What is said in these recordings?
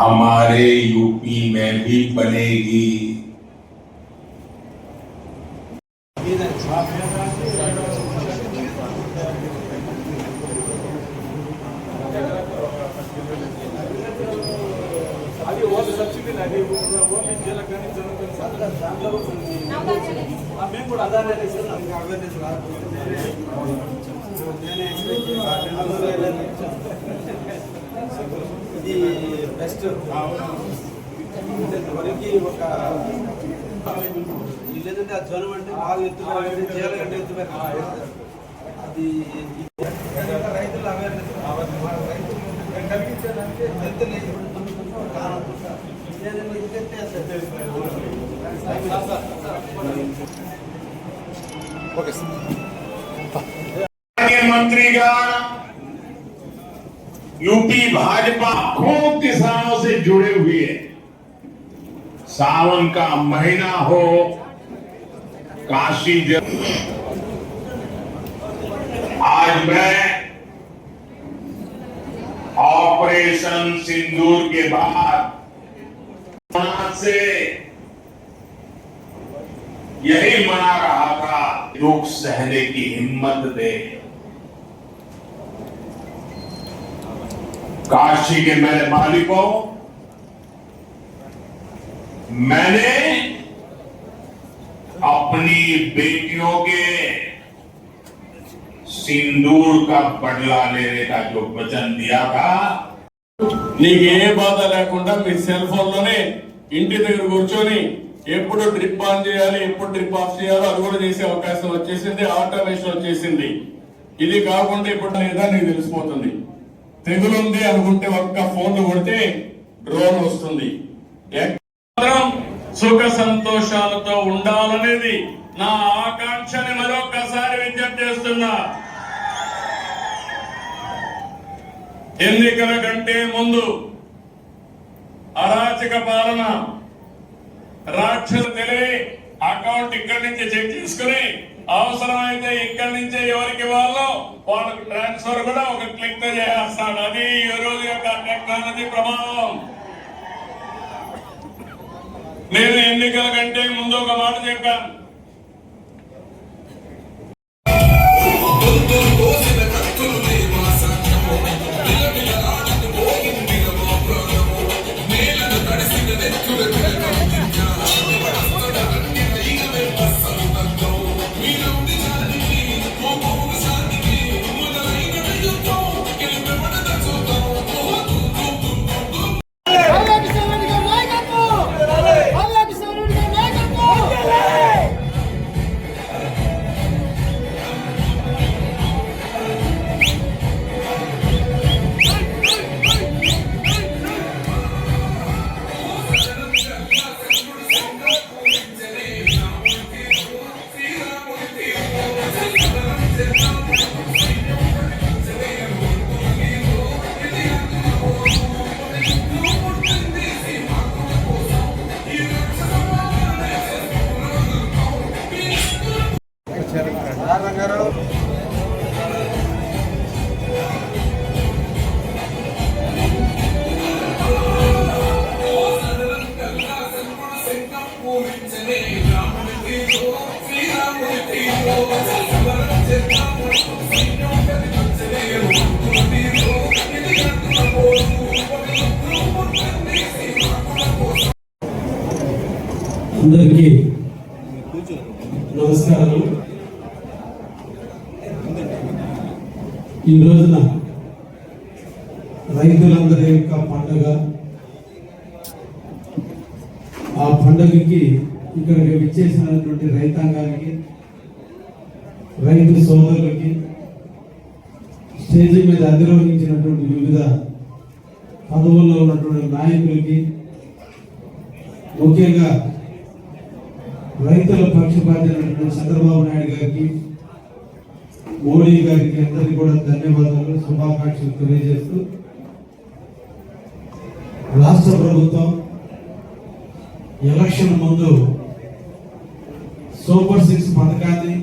हमारे यूपी में भी बनेगी। ఇది బెస్ట్ వరకు ఒక లేదంటే ఆ జ్వరం అంటే బాగా ఎత్తుకోవాలి చేయాలి అంటే ఎత్తుకోవాలి అది రైతుల అవేర్నెస్ ఓకే సార్ మంత్రిగా यूपी भाजपा खूब किसानों से जुड़े हुए हैं। सावन का महीना हो, काशी जब आज मैं ऑपरेशन सिंदूर के बाद से यही मना रहा था, दुख सहने की हिम्मत दे। काशी के मेरे मालिकों मैंने अपनी बेटियों के सिंदूर का बदला लेने का जो वचन दिया था నీకు ఏ బాధ లేకుండా మీ సెల్ ఫోన్ లోనే ఇంటి దగ్గర కూర్చొని ఎప్పుడు ట్రిప్ ఆన్ చేయాలి ఎప్పుడు ట్రిప్ ఆఫ్ చేయాలో అది కూడా చేసే అవకాశం వచ్చేసింది ఆటోమేషన్ వచ్చేసింది ఇది కాకుండా ఇప్పుడు లేదా నీకు తెలిసిపోతుంది తెగులుంది అనుకుంటే ఒక్క ఫోన్ కొడితే డ్రోన్ వస్తుంది. సుఖ సంతోషాలతో ఉండాలనేది నా ఆకాంక్షని మరొకసారి విజ్ఞప్తి చేస్తున్నా. ఎన్నికల కంటే ముందు అరాచక పాలన రాక్షసు తెలియ అకౌంట్ ఇక్కడి నుంచి చెక్ చేసుకుని అవసరమైతే ఇక్కడి నుంచే ఎవరికి వాళ్ళో వాళ్ళకి ట్రాన్స్ఫర్ కూడా ఒక క్లిక్తో చేస్తాడు అది ఈ రోజు యొక్క టెక్నాలజీ ప్రభావం. నేను ఎన్నికల కంటే ముందు ఒక మాట చెప్పాను. పండగ ఆ పండుగకి ఇక్కడికి విచ్చేసినటువంటి రైతాంగానికి రైతు సోదరులకి స్టేజీ మీద అధిరోహించినటువంటి వివిధ పదవుల్లో ఉన్నటువంటి నాయకులకి ముఖ్యంగా రైతుల పక్షపాతైనటువంటి చంద్రబాబు నాయుడు గారికి మోడీ గారికి అందరికీ కూడా ధన్యవాదాలు శుభాకాంక్షలు తెలియజేస్తూ రాష్ట్ర ప్రభుత్వం ఎలక్షన్ ముందు సూపర్ సిక్స్ పథకాన్ని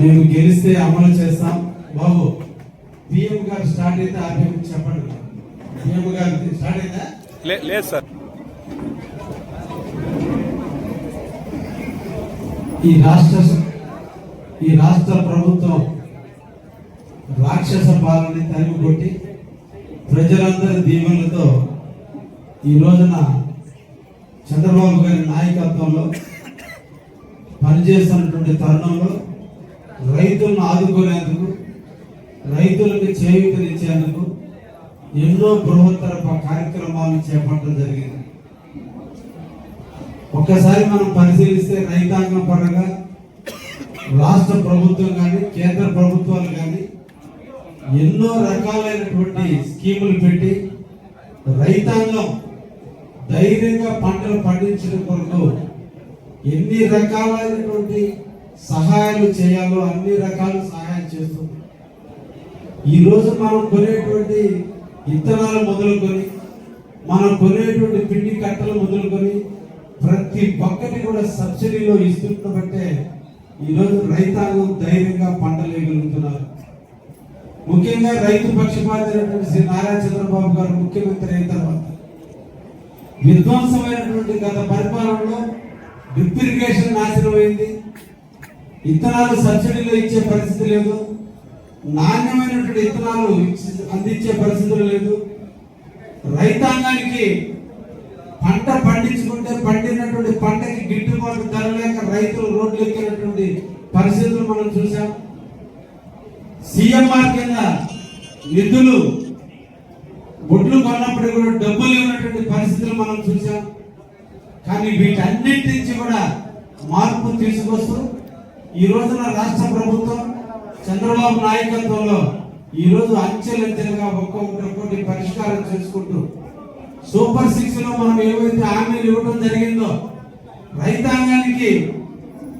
మేము గెలిస్తే అమలు చేస్తాం. బాబు పిఎం గారు స్టార్ట్ అయితే ఆర్బీఎం చెప్పండి. సీఎం గారికి స్టార్ట్ అయిందా లే- లేదు సార్. ఈ రాష్ట్ర ఈ రాష్ట్ర ప్రభుత్వం రాక్షస పాలనని తరిమి కొట్టి ప్రజలందరి దీవెనలతో ఈ రోజున చంద్రబాబు గారి నాయకత్వంలో పనిచేస్తున్నటువంటి తరుణంలో రైతులను ఆదుకునేందుకు రైతులకు చేయూతనిచ్చేందుకు ఎన్నో బృహత్తర కార్యక్రమాలు చేపట్టడం జరిగింది. ఒక్కసారి మనం పరిశీలిస్తే రైతాంగం పరంగా రాష్ట్ర ప్రభుత్వం కానీ కేంద్ర ప్రభుత్వాలు కానీ ఎన్నో రకాలైనటువంటి స్కీములు పెట్టి రైతాంగం ధైర్యంగా పంటలు పండించడం కొరకు ఎన్ని రకాలైనటువంటి సహాయాలు చేయాలో అన్ని రకాల సహాయం చేస్తుంది ఈరోజు మనం కొనేటువంటి విత్తనాలు మొదలుకొని మనం కొనేటువంటి పిండి కట్టలు మొదలుకొని ప్రతి ఒక్కటి కూడా సబ్సిడీలో ఇస్తుండబట్టే ఈరోజు రైతాంగం ధైర్యంగా పంటలు వేయగలుగుతున్నారు ముఖ్యంగా రైతు పక్షపాతైనటువంటి శ్రీ నారా చంద్రబాబు గారు ముఖ్యమంత్రి అయిన తర్వాత విధ్వంసమైనటువంటి గత పరిపాలనలో డ్రిప్ ఇరిగేషన్ నాశనం అయింది విత్తనాలు సబ్సిడీలో ఇచ్చే పరిస్థితి లేదు. నాణ్యమైనటువంటి విత్తనాలు అందించే పరిస్థితులు లేదు. రైతాంగానికి పంట పండించుకుంటే పండినటువంటి పంటకి గిట్టుబాటు ధర లేక రైతులు రోడ్లు ఎక్కినటువంటి పరిస్థితులు మనం చూసాం సీఎంఆర్ కింద నిధులు గుడ్లు కొన్నప్పుడు కూడా డబ్బులు ఉన్నటువంటి పరిస్థితులు మనం చూసాం కానీ వీటన్నిటి నుంచి కూడా మార్పు తీసుకొస్తూ ఈ రోజున రాష్ట్ర ప్రభుత్వం చంద్రబాబు నాయకత్వంలో ఈ రోజు అంచెలంచెలుగా ఒక్కొక్కటి ఒక్కొక్కటి పరిష్కారం చేసుకుంటూ సూపర్ సిక్స్లో మనం ఏవైతే హామీలు ఇవ్వడం జరిగిందో రైతాంగానికి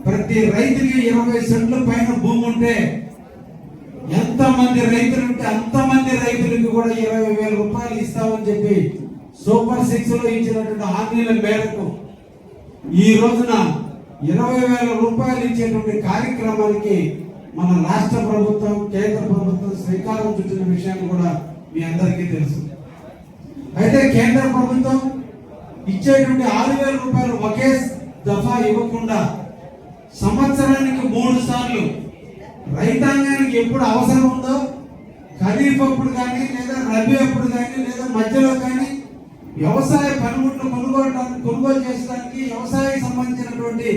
ప్రతి రైతుకి ఇరవై సెంట్ల పైన భూమి ఉంటే ఎంత మంది రైతులు ఉంటే అంత మంది రైతులకు కూడా ఇరవై వేల రూపాయలు ఇస్తామని చెప్పి సూపర్ సిక్స్లో ఇచ్చినటువంటి హామీల మేరకు ఈ రోజున ఇరవై వేల రూపాయలు ఇచ్చేటువంటి కార్యక్రమానికి మన రాష్ట్ర ప్రభుత్వం కేంద్ర ప్రభుత్వం శ్రీకారం చుట్టిన విషయాన్ని కూడా మీ అందరికీ తెలుసు. అయితే కేంద్ర ప్రభుత్వం ఇచ్చేటువంటి ఆరు వేల రూపాయలు ఒకే దఫా ఇవ్వకుండా సంవత్సరానికి మూడు సార్లు రైతాంగానికి ఎప్పుడు అవసరం ఉందో ఖరీఫ్ అప్పుడు కానీ లేదా రబీ అప్పుడు కానీ లేదా మధ్యలో కానీ వ్యవసాయ పనిముట్లు కొనుగోవడానికి కొనుగోలు చేసడానికి వ్యవసాయానికి సంబంధించినటువంటి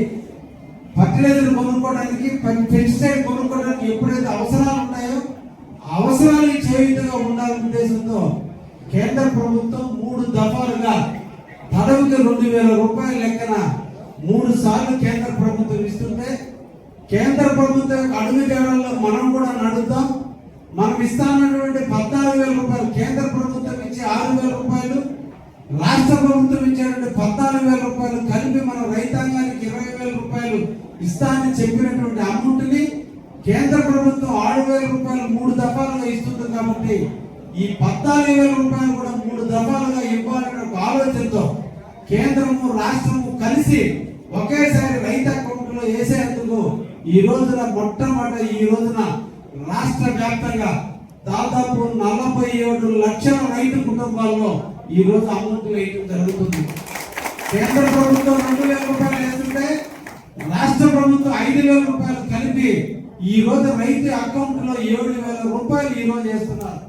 ఫర్టిలైజర్ కొనుక్కోవడానికి పెస్టిసైడ్ కొనుక్కోవడానికి ఎప్పుడైతే అవసరాలు ఉన్నాయో ఆ చేయుతగా ఉండాలనే ఉద్దేశంతో కేంద్ర ప్రభుత్వం మూడు దఫాలుగా పదవికి రెండు వేల రూపాయల లెక్కన మూడు సార్లు కేంద్ర ప్రభుత్వం ఇస్తుంటే కేంద్ర ప్రభుత్వం యొక్క అడుగు జాడల్లో మనం కూడా నడుద్దాం. మనం ఇస్తానన్నటువంటి పద్నాలుగు వేల రూపాయలు కేంద్ర ప్రభుత్వం ఇచ్చే ఆరు వేల రూపాయలు రాష్ట్ర ప్రభుత్వం ఇచ్చేటువంటి పద్నాలుగు వేల రూపాయలు కలిపి మన రైతాంగానికి ఇరవై వేల రూపాయలు ఇస్తానని చెప్పినటువంటి అమౌంట్ని కేంద్ర ప్రభుత్వం ఆరు వేల రూపాయలు మూడు దఫాలుగా ఇస్తుంది కాబట్టి ఈ పద్నాలుగు వేల రూపాయలు కూడా మూడు దఫాలుగా ఇవ్వాలనే ఒక ఆలోచనతో కేంద్రము రాష్ట్రము కలిసి ఒకేసారి రైతు అకౌంట్లో వేసేందుకు ఈ రోజున మొట్టమొదటి ఈ రోజున రాష్ట్ర వ్యాప్తంగా దాదాపు నలభై ఏడు లక్షల రైతు కుటుంబాల్లో ఈ రోజు అమౌంట్ వేయడం జరుగుతుంది. కేంద్ర ప్రభుత్వం రెండు వేల రూపాయలు వేస్తుంటే రాష్ట్ర ప్రభుత్వం ఐదు వేల రూపాయలు కలిపి ఈ రోజు రైతు అకౌంట్లో ఏడు వేల రూపాయలు ఈ రోజు వేస్తున్నారు.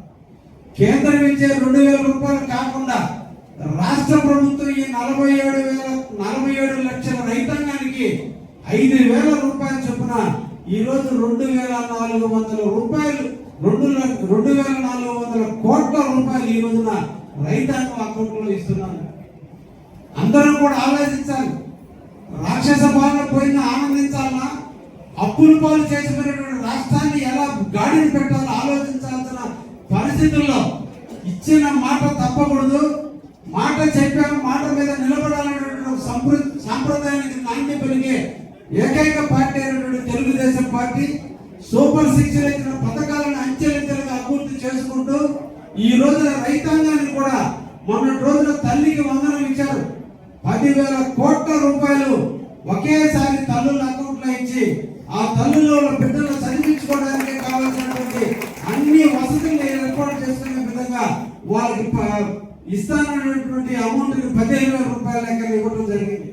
కేంద్రం ఇచ్చే రెండు వేల రూపాయలు కాకుండా రాష్ట్ర ప్రభుత్వం ఈ నలభై ఏడు వేల నలభై ఏడు లక్షల రైతాంగానికి ఐదు వేల రూపాయల చొప్పున ఈ రోజు రెండు వేల నాలుగు వందల రూపాయలు రెండు రెండు వేల నాలుగు వందల కోట్ల రూపాయలు ఈ రోజున రైతాంగం అకౌంట్లో ఇస్తున్నాను అందరూ కూడా ఆలోచించాలి. రాక్షస పాలన పోయిన ఆనందించాలన్నా అప్పులు పాలు చేసిపోయినటువంటి రాష్ట్రాన్ని ఎలా గాడిని పెట్టాలో ఆలోచించాల్సిన పరిస్థితుల్లో ఇచ్చిన మాట తప్పకూడదు. మాట చెప్పాము మాట మీద నిలబడాలనేటువంటి ఒక సంప్ర ఏకైక పార్టీ అయినటువంటి తెలుగుదేశం పార్టీ సూపర్ సిక్స్ ఇచ్చిన పథకాలను అంచెలంచెలుగా అభివృద్ధి చేసుకుంటూ ఈ రోజున రైతాంగాన్ని కూడా మొన్నటి రోజున తల్లికి వందనం ఇచ్చారు. పదివేల కోట్ల రూపాయలు ఒకేసారి తల్లుల అకౌంట్లో ఇచ్చి ఆ తల్లులో బిడ్డలను చదివించుకోవడానికి కావాల్సినటువంటి అన్ని వసతులు ఏర్పాటు చేసుకునే విధంగా వాళ్ళకి ఇస్తానన్నటువంటి అమౌంట్ పదిహేను వేల రూపాయల లెక్క ఇవ్వడం జరిగింది.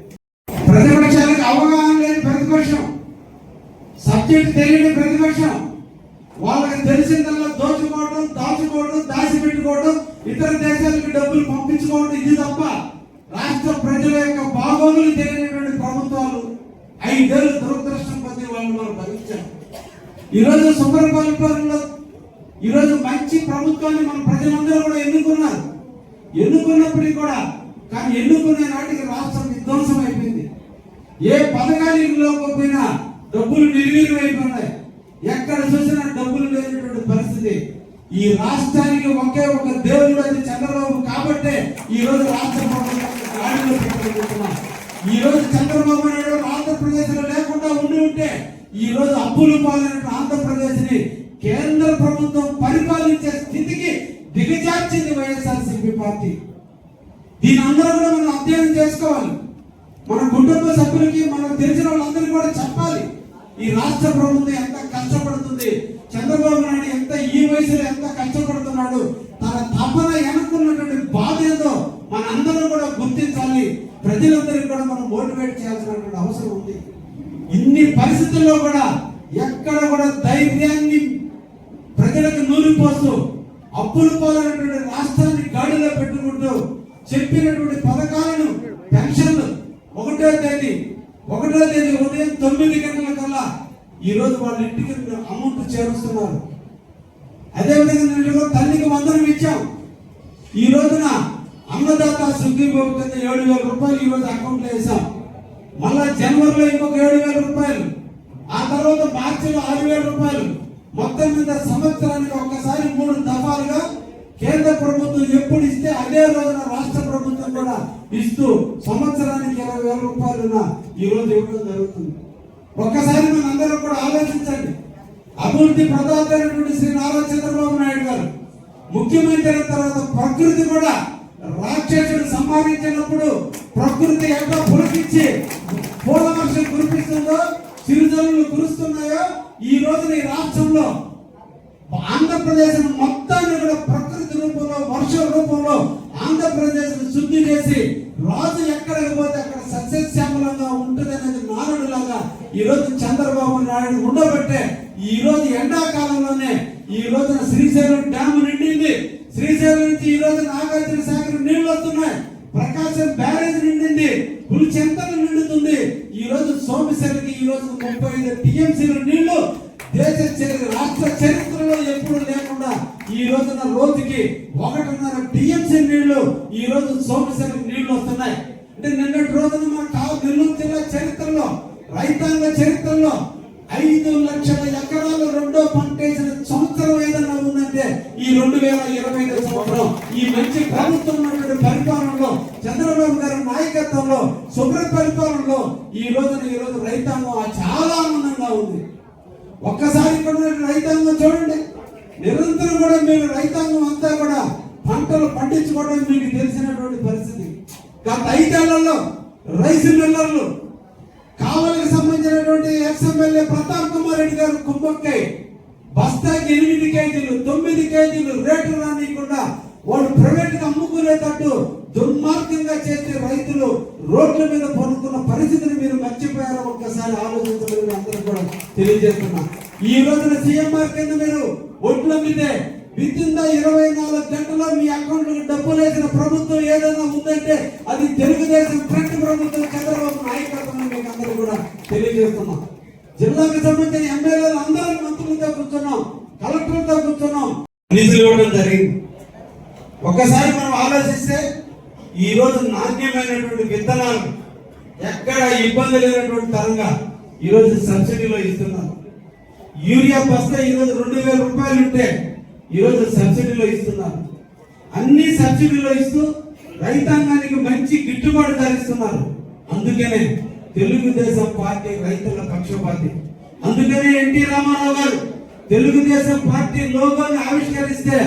సబ్జెక్ట్ తెలియని ప్రతిపక్షం వాళ్ళకి తెలిసిందల్లా దోచుకోవడం దాచుకోవడం దాచిపెట్టుకోవడం ఇతర దేశాలకు డబ్బులు పంపించుకోవడం ఇది తప్ప రాష్ట్ర ప్రజల యొక్క బాగోగులు తెలియనటువంటి ప్రభుత్వాలు ఐదేళ్ళు దురదృష్టం పొంది వాళ్ళు మనం భరించాం. ఈరోజు శుభ్ర పరిపాలనలో ఈరోజు మంచి ప్రభుత్వాన్ని మన ప్రజలందరూ కూడా ఎన్నుకున్నారు. ఎన్నుకున్నప్పటికీ కూడా కానీ ఎన్నుకునే నాటికి రాష్ట్రం విధ్వంసం అయిపోయింది. ఏ పథకానికి పోయినా డబ్బులు నిర్వీర్యమైపోయినాయి ఎక్కడ చూసినా డబ్బులు లేనటువంటి పరిస్థితి. ఈ రాష్ట్రానికి ఒకే ఒక దేవుడు అది చంద్రబాబు కాబట్టే ఈ రోజు రాష్ట్ర ప్రభుత్వం ఈ రోజు చంద్రబాబు నాయుడు ఆంధ్రప్రదేశ్లో లేకుండా ఉండి ఉంటే ఈ రోజు అప్పులు పాలైన ఆంధ్రప్రదేశ్ని కేంద్ర ప్రభుత్వం పరిపాలించే స్థితికి దిగజార్చింది వైఎస్ఆర్సీపీ పార్టీ. దీని అందరూ కూడా మనం అధ్యయనం చేసుకోవాలి. మన కుటుంబ సభ్యులకి మనం తెలిసిన వాళ్ళందరికీ కూడా చెప్పాలి. ఈ రాష్ట్ర ప్రభుత్వం ఎంత కష్టపడుతుంది? చంద్రబాబు నాయుడు ఎంత ఈ వయసులో ఎంత కష్టపడుతున్నాడు? తన తపన ఎనుకున్నటువంటి బాధ ఏందో మన అందరం కూడా గుర్తించాలి. ప్రజలందరికీ కూడా మనం మోటివేట్ చేయాల్సినటువంటి అవసరం ఉంది. ఇన్ని పరిస్థితుల్లో కూడా ఎక్కడ కూడా ధైర్యాన్ని ప్రజలకు నూరిపోస్తూ అప్పులు పోలైనటువంటి రాష్ట్రాన్ని గాడిలో పెట్టుకుంటూ చెప్పినటువంటి పథకాలను పెన్షన్లు ఒకటో తేదీ ఒకటో తేదీ ఉదయం తొమ్మిది గంటల కల్లా ఈరోజు వాళ్ళ ఇంటికి అమౌంట్ చేరుస్తున్నారు. అదేవిధంగా నేను తల్లికి వందనం ఇచ్చాం. ఈ రోజున అన్నదాత సుఖీబాబు కింద ఏడు వేల రూపాయలు ఈ రోజు అకౌంట్లో వేసాం మళ్ళా జనవరిలో ఇంకొక ఏడు వేల రూపాయలు. ఆ తర్వాత మార్చిలో ఆరు వేల రూపాయలు. మొత్తం మీద సంవత్సరానికి ఒక్కసారి మూడు దఫాలుగా కేంద్ర ప్రభుత్వం ఎప్పుడు ఇస్తే అదే రోజున రాష్ట్ర ప్రభుత్వం కూడా ఇస్తూ సంవత్సరానికి ఇరవై వేల రూపాయలు ఈ రోజు ఇవ్వడం జరుగుతుంది. ఒక్కసారి మన అందరం కూడా ఆలోచించండి. అభివృద్ధి ప్రదాతైనటువంటి శ్రీ నారా చంద్రబాబు నాయుడు గారు ముఖ్యమంత్రి అయిన తర్వాత ప్రకృతి కూడా రాక్షసుడు సంపాదించినప్పుడు ప్రకృతి ఎక్కడ పులకించి పూల వర్షం కురిపిస్తుందో చిరుజనులు కురుస్తున్నాయో ఈ రోజున ఈ రాష్ట్రంలో ఆంధ్రప్రదేశ్ మొత్తాన్ని కూడా ప్రకృతి రూపంలో వర్ష రూపంలో ఆంధ్రప్రదేశ్ శుద్ధి చేసి రాజు ఎక్కడికి పోతే అక్కడ సస్యశ్యామలంగా ఉంటుంది అనేది నానుడిలాగా ఈ రోజు చంద్రబాబు నాయుడు ఉండబట్టే ఈ రోజు ఎండాకాలంలోనే ఈ రోజున శ్రీశైలం డ్యామ్ నిండింది. శ్రీశైలం నుంచి ఈ రోజు నాగార్జున సాగర్ నీళ్ళు వస్తున్నాయి. ప్రకాశం బ్యారేజ్ నిండింది. పులిచెంతలు నిండుతుంది. ఈ రోజు సోమశేరికి ఈ రోజు ముప్పై ఐదు టీఎంసీల నీళ్ళు. దేశ చరిత్ర రాష్ట్ర చరిత్ర ఈ రోజున రోజుకి ఒకటిన్నర టీఎంసీ నీళ్ళు ఈ రోజు సోమశేరికి నీళ్ళు వస్తున్నాయి. అంటే నిన్నటి రోజున మన కావు నెల్లూరు జిల్లా చరిత్రలో రైతాంగ చరిత్రలో ఐదు లక్షల ఎకరాలు రెండో పంట వేసిన సంవత్సరం ఏదన్నా ఉందంటే ఈ రెండు వేల ఇరవై ఐదు సంవత్సరం. ఈ మంచి ప్రభుత్వం ఉన్నటువంటి పరిపాలనలో చంద్రబాబు గారి నాయకత్వంలో శుభ్ర పరిపాలనలో ఈ రోజున ఈ రోజు రైతాంగం చాలా ఆనందంగా ఉంది. ఒక్కసారి రైతాంగం చూడండి. నిరంతరం కూడా మీరు రైతాంగం అంతా కూడా పంటలు పండించుకోవడం మీకు తెలిసినటువంటి పరిస్థితి. గత ఐదేళ్ళలో రైస్ మిల్లర్లు కావలికి సంబంధించినటువంటి ఎక్స్ ప్రతాప్ కుమార్ రెడ్డి గారు కుంభక్కై బస్తాకి ఎనిమిది కేజీలు తొమ్మిది కేజీలు రేటు రానియకుండా వాళ్ళు ప్రైవేట్గా అమ్ముకునేటట్టు దుర్మార్గంగా చేసే రైతులు రోడ్ల మీద పడుకున్న పరిస్థితిని మీరు మర్చిపోయారో ఒక్కసారి ఆలోచించమని అందరూ కూడా తెలియజేస్తున్నా. ఈ రోజున సీఎంఆర్ కింద మీరు ఒడ్లు అమ్మితే విత్ ఇరవై నాలుగు గంటల్లో మీ అకౌంట్ డబ్బులు వేసిన ప్రభుత్వం ఏదైనా ఉందంటే అది తెలుగుదేశం ఫ్రంట్ ప్రభుత్వం చంద్రబాబు నాయకత్వం మీకు అందరూ కూడా తెలియజేస్తున్నాం. జిల్లాకు సంబంధించిన ఎమ్మెల్యేలు అందరం మంత్రులతో కూర్చున్నాం కలెక్టర్తో కూర్చున్నాం. నిధులు ఇవ్వడం జరిగింది. ఒకసారి మనం ఆలోచిస్తే ఈ రోజు నాణ్యమైనటువంటి విత్తనాలు ఎక్కడ ఇబ్బంది లేనటువంటి తరంగా ఈ రోజు సబ్సిడీలో ఇస్తున్నారు. యూరియా బస్తా ఈరోజు రెండు వేల రూపాయలు ఉంటే ఈరోజు సబ్సిడీలో ఇస్తున్నారు. అన్ని సబ్సిడీలో ఇస్తూ రైతాంగానికి మంచి గిట్టుబాటు ధరిస్తున్నారు. అందుకనే తెలుగుదేశం పార్టీ రైతుల పక్షపాతి. అందుకనే ఎన్టీ రామారావు గారు తెలుగుదేశం పార్టీ లోగోని ఆవిష్కరిస్తే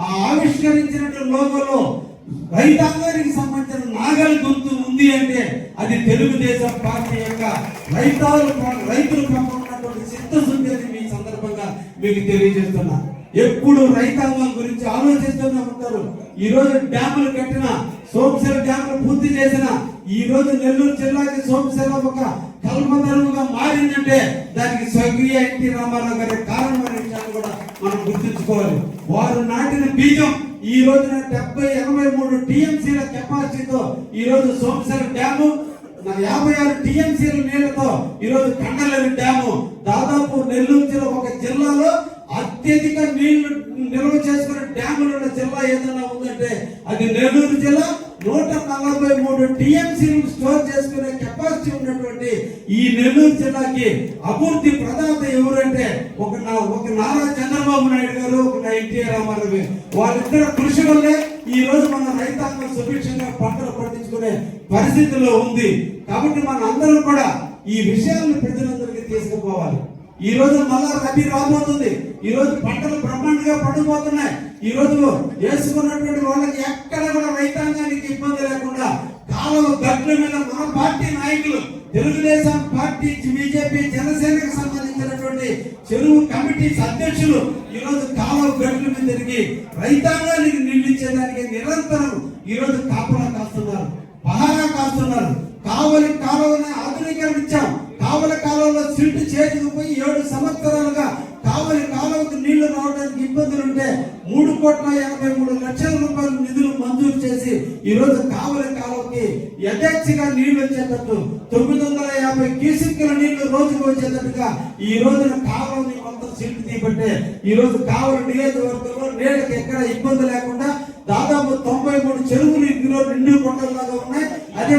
ఆ ఆవిష్కరించినటువంటి లోగోలో రైతాంగానికి సంబంధించిన నాగలి గుర్తు ఉంది అంటే అది తెలుగుదేశం పార్టీ యొక్క రైతాలు రైతుల పక్కన ఉన్నటువంటి చిత్తశుద్ధి మీకు తెలియజేస్తున్నా. ఎప్పుడు రైతాంగం గురించి ఆలోచిస్తూనే ఉంటారు. ఈ రోజు డ్యాములు కట్టిన సోమశిల డ్యాములు పూర్తి చేసిన ఈ రోజు నెల్లూరు జిల్లాకి సోమశిల ఒక కల్పతరువుగా మారిందంటే దానికి స్వర్గీయ ఎన్టీ రామారావు గారి కారణమైన విషయాన్ని కూడా మనం గుర్తుంచుకోవాలి. వారు నాటిన బీజం ఈ రోజున డెబ్బై ఎనభై మూడు టీఎంసీల కెపాసిటీతో ఈ రోజు సోమశిల డ్యాము నా యాభై ఆరు టీఎంసీల నీళ్ళతో ఈరోజు కండలేని డ్యాము. దాదాపు నెల్లూరు జిల్లా ఒక జిల్లాలో అత్యధిక నీళ్ళు నిల్వ చేసుకునే డ్యాములు ఉన్న జిల్లా ఏదైనా ఉందంటే అది నెల్లూరు జిల్లా నూట నలభై మూడు టీఎంసీలు స్టోర్ చేసుకునే కెపాసిటీ ఉన్నటువంటి ఈ నెల్లూరు జిల్లాకి అభివృద్ధి ప్రదాత ఎవరంటే ఒక నా- ఒక నారా చంద్రబాబు నాయుడు గారు ఒక ఎన్టీఆర్ రామారావు వాళ్ళిద్దరు కృషి వల్లే ఈ రోజు మన రైతాంగం సుభిక్షంగా పంటలు పండించుకునే పరిస్థితిలో ఉంది. కాబట్టి మన అందరం కూడా ఈ విషయాలను ప్రజలందరికీ తీసుకుపోవాలి. ఈ రోజు మళ్ళా రబీ రాబోతుంది. ఈ రోజు పంటలు బ్రహ్మాండంగా పండిపోతున్నాయి. ఈ రోజు వేసుకున్నటువంటి వాళ్ళకి ఎక్కడ కూడా రైతాంగానికి ఇబ్బంది లేకుండా కాలువ గట్ల మీద మన పార్టీ నాయకులు తెలుగుదేశం పార్టీ బీజేపీ జనసేనకు సంబంధించినటువంటి చెరువు కమిటీ అధ్యక్షులు ఈ రోజు కాలువ గట్ల మీద తిరిగి రైతాంగానికి నిండించేదానికి నిరంతరం ఈ రోజు కాపలా కాస్తున్నారు పహారా కాస్తున్నారు. కావలి కాలువని ఆధునీకరించాం. కావల కాలంలో సిల్ట్ చేతికి పోయి ఏడు సంవత్సరాలుగా కావలి కాలువకు నీళ్ళు రావడానికి ఇబ్బందులు ఉంటే మూడు కోట్ల యాభై మూడు లక్షల రూపాయలు నిధులు మంజూరు చేసి ఈ రోజు కావలి కాలంకి యథేచ్ఛగా నీళ్ళు వచ్చేటట్టు తొమ్మిది వందల యాభై క్యూసిక్ల నీళ్ళు రోజుకు వచ్చేటట్టుగా ఈ రోజున కావలని మొత్తం సిల్ట్ తీపట్టే ఈ రోజు కావలి నియోజకవర్గంలో నీళ్ళకి ఎక్కడ ఇబ్బంది లేకుండా దాదాపు తొంభై మూడు చెరువులు ఇందులో నిండు కొండలాగా ఉన్నాయి. అదే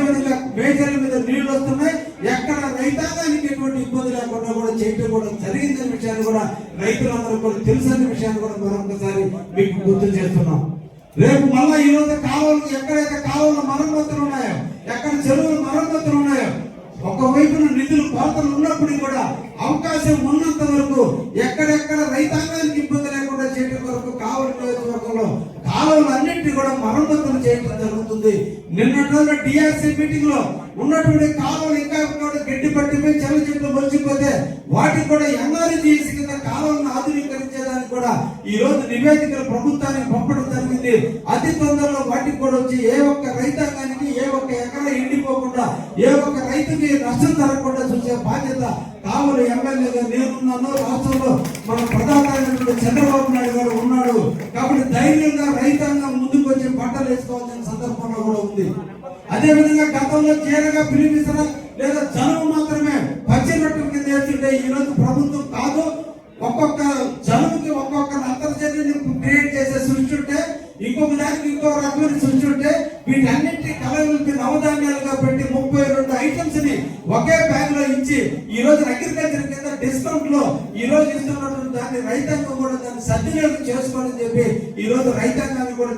రైతుల నిధులు కొరతలు ఉన్నప్పటికీ కూడా అవకాశం ఉన్నంత వరకు ఎక్కడెక్కడ రైతాంగానికి ఇబ్బంది లేకుండా చేయడం వరకు కావలి నియోజకవర్గంలో కాలువలు అన్నింటినీ కూడా మరమ్మతులు చేయడం జరుగుతుంది. నిన్నటి రోజు డిఆర్సీ మీటింగ్లో ఉన్నటువంటి కాలువలు ఇంకా కూడా గడ్డి పట్టిపోయి చెల్ల చెట్లు మొలిచిపోతే వాటికి కూడా ఎన్ఆర్జీసీ కింద కాలువలను ఆధునీకరించేదానికి కూడా ఈ రోజు నివేదికలు ప్రభుత్వానికి పంపడం జరిగింది. అతి తొందరలో వాటికి కూడా వచ్చి ఏ ఒక్క రైతాంగానికి ఏ ఒక్క ఎకరా ఎండిపోకుండా ఏ ఒక్క రైతుకి నష్టం జరగకుండా చూసే బాధ్యత కావలి ఎమ్మెల్యేగా నేనున్నాను రాష్ట్రంలో మన ప్రధానమైనటువంటి చంద్రబాబు నాయుడు గారు ఉన్నాడు. కాబట్టి ధైర్యంగా రైతాంగం ముందుకు వచ్చి పంటలు వేసుకోవాల్సిన సందర్భంలో కూడా ఉంది. అదే విధంగా గతంలో చీరగా పిలిపిసిన లేదా జనువు మాత్రమే పచ్చిరొట్టు కింద వేస్తుంటే ఈ రోజు ప్రభుత్వం కాదు ఒక్కొక్క జనువుకి ఒక్కొక్క అంతర్జాతీయ క్రియేట్ చేసే సృష్టి ఉంటే ఇంకొక దానికి ఇంకో రకమైన సృష్టి ఉంటే ఒకే బ్యాగ్లో ఇచ్చి ఈ రోజు అగ్రికల్చర్ కింద డిస్కౌంట్లో ఈ రోజు ఇస్తున్నటువంటి దాన్ని రైతాంగం కూడా దాన్ని సద్వినియోగం చేసుకోవాలని చెప్పి ఈ రోజు రైతాంగాన్ని కూడా